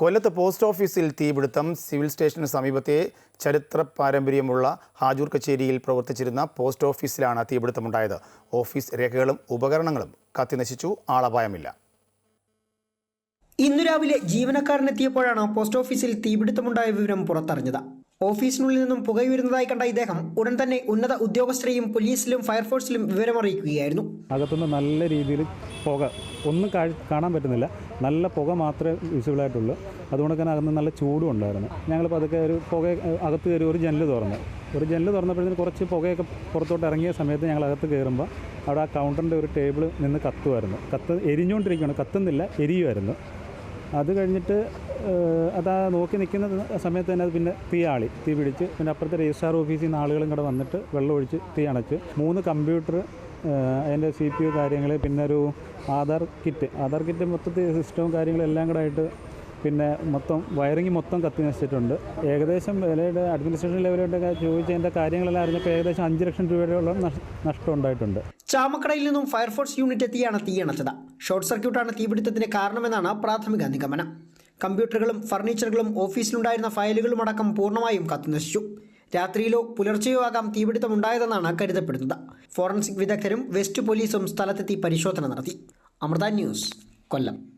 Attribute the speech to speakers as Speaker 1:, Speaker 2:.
Speaker 1: കൊല്ലത്ത് പോസ്റ്റ് ഓഫീസിൽ തീപിടുത്തം സിവിൽ സ്റ്റേഷന് സമീപത്തെ ചരിത്ര പാരമ്പര്യമുള്ള ഹാജൂർ കച്ചേരിയിൽ പ്രവർത്തിച്ചിരുന്ന പോസ്റ്റ് ഓഫീസിലാണ് തീപിടുത്തമുണ്ടായത്. ഓഫീസ് രേഖകളും ഉപകരണങ്ങളും കത്തിനശിച്ചു ആളപായമില്ല.
Speaker 2: ഇന്നു രാവിലെ ജീവനക്കാരനെത്തിയപ്പോഴാണ് പോസ്റ്റ് ഓഫീസിൽ തീപിടുത്തമുണ്ടായ വിവരം പുറത്തറിഞ്ഞത്. ഓഫീസിനുള്ളിൽ നിന്നും പുകയുയരുന്നതായി കണ്ട ഇദ്ദേഹം ഉടൻ തന്നെ ഉന്നത ഉദ്യോഗസ്ഥരെയും പോലീസിലും ഫയർഫോഴ്സിലും വിവരമറിയിക്കുകയായിരുന്നു.
Speaker 3: അകത്തുനിന്ന് നല്ല രീതിയിൽ പുക. ഒന്നും കാണാൻ പറ്റുന്നില്ല. നല്ല പുക മാത്രമേ വിസിബിൾ ആയിട്ടുള്ളൂ. അതുകൊണ്ട് തന്നെ അകത്ത് നല്ല ചൂടും ഉണ്ടായിരുന്നു. ഞങ്ങളിപ്പോൾ അതൊക്കെ ഒരു പുക അകത്ത് കയറി ഒരു ജനൽ തുറന്നു. ഒരു ജനൽ തുറന്നപ്പോഴത്തേന് കുറച്ച് പുകയൊക്കെ പുറത്തോട്ട് ഇറങ്ങിയ സമയത്ത് ഞങ്ങൾ അകത്ത് കയറുമ്പോൾ അവിടെ ആ കൗണ്ടറിന്റെ ഒരു ടേബിൾ നിന്ന് കത്തുമായിരുന്നു കത്ത് എരിഞ്ഞുകൊണ്ടിരിക്കുകയാണ് കത്തുന്നില്ല എരിയുമായിരുന്നു അത് കഴിഞ്ഞിട്ട് അതാ നോക്കി നിൽക്കുന്ന സമയത്ത് തന്നെ അത് പിന്നെ തീ ആളി. തീ പിടിച്ച് പിന്നെ അപ്പുറത്തെ രജിസ്ട്രാർ ഓഫീസിൽ നിന്ന് ആളുകളും കൂടെ വന്നിട്ട് വെള്ളം ഒഴിച്ച് തീ അണച്ച്. മൂന്ന് കമ്പ്യൂട്ടർ അതിന്റെ സി പി യു കാര്യങ്ങൾ പിന്നെ ഒരു ആധാർ കിറ്റ്. ആധാർ കിറ്റ് മൊത്തത്തിൽ സിസ്റ്റവും കാര്യങ്ങളും എല്ലാം കൂടെ ആയിട്ട് പിന്നെ മൊത്തം വയറിങ് മൊത്തം കത്തി നശിച്ചിട്ടുണ്ട്. ഏകദേശം വിലയുടെ അഡ്മിനിസ്ട്രേഷൻ ലെവലിലോട്ടൊക്കെ ചോദിച്ചതിന്റെ കാര്യങ്ങളെല്ലാം അറിഞ്ഞപ്പോൾ ഏകദേശം അഞ്ച് ലക്ഷം രൂപയോളം നഷ്- നഷ്ടം ഉണ്ടായിട്ടുണ്ട്.
Speaker 2: ചാമക്കടയിൽ നിന്നും ഫയർഫോഴ്സ് യൂണിറ്റ് എത്തിയാണ് തീ അണച്ചത്. ഷോർട്ട് സർക്യൂട്ടാണ് തീപിടുത്തത്തിന് കാരണമെന്നാണ് പ്രാഥമിക നിഗമനം. കമ്പ്യൂട്ടറുകളും ഫർണിച്ചറുകളും ഓഫീസിലുണ്ടായിരുന്ന ഫയലുകളും അടക്കം പൂർണമായും കത്തുനശിച്ചു. രാത്രിയിലോ പുലർച്ചെയോ ആകാം തീപിടുത്തം ഉണ്ടായതെന്നാണ് കരുതപ്പെടുന്നത്. ഫോറൻസിക് വിദഗ്ധരും വെസ്റ്റ് പോലീസും സ്ഥലത്തെത്തി പരിശോധന നടത്തി. അമൃത ന്യൂസ് കൊല്ലം.